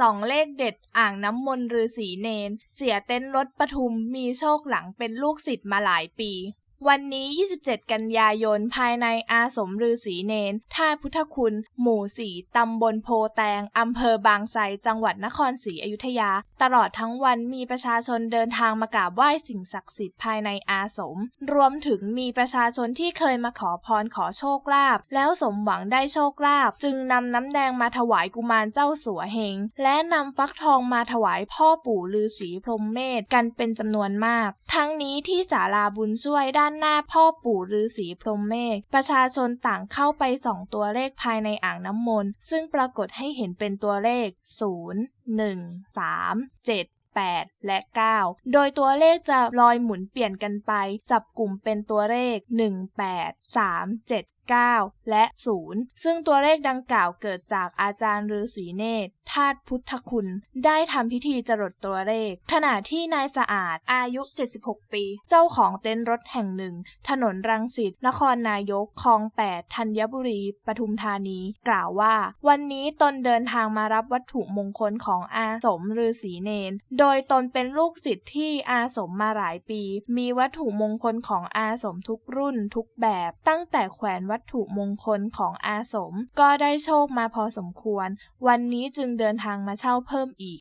สองเลขเด็ดอ่างน้ำมนต์ฤาษีเนน เสียเต็นท์รถปทุมมีโชคหลังเป็นลูกศิษย์มาหลายปี วันนี้ 27 กันยายน ภายในอาสมฤาษีเนน ท่าพุทธคุณ หมู่สีตำบลโพแตง อำเภอบางไทร จังหวัดนครศรีอยุธยา ตลอดทั้งวันมีประชาชนเดินทางมากราบไหว้สิ่งศักดิ์สิทธิ์ภายในอาสม รวมถึงมีประชาชนที่เคยมาขอพรขอโชคลาภ แล้วสมหวังได้โชคลาภ จึงนำน้ำแดงมาถวายกุมารเจ้าสัวเฮง และนำฟักทองมาถวายพ่อปู่ฤาษีพรหมเมธกันเป็นจำนวนมาก ทั้งนี้ที่ศาลาบุญช่วยได้านหน้าพ่อปู่ฤาษีพรหมเมฆประชาชนต่างเข้าไปส่องตัวเลขภายในอ่างน้ำมนต์ ซึ่งปรากฏให้เห็นเป็นตัวเลข 0 1 3 7 8 และ 9 โดยตัวเลขจะลอยหมุนเปลี่ยนกันไป จับกลุ่มเป็นตัวเลข 1 8 3 7 9 และ 0 ซึ่งตัวเลขดังกล่าวเกิดจากอาจารย์ฤาษีเนตรธาตุพุทธคุณ ได้ทำพิธีจรดตัวเลข ขณะที่นายสะอาดอายุ 76 ปี เจ้าของเต็นท์รถแห่งหนึ่ง ถนนรังสิต นครนายก คลอง 8 ธัญบุรี ปทุมธานี กล่าวว่า วันนี้ตนเดินทางมารับวัตถุมงคลของอาสมฤาษีเนน โดยตนเป็นลูกศิษย์ที่อาสมมาหลายปี มีวัตถุมงคลของอาสมทุกรุ่นทุกแบบ ตั้งแต่แขวนวัตถุมงคลของอาสม ก็ได้โชคมาพอสมควร วันนี้จึงเดินทางมาเช่าเพิ่มอีก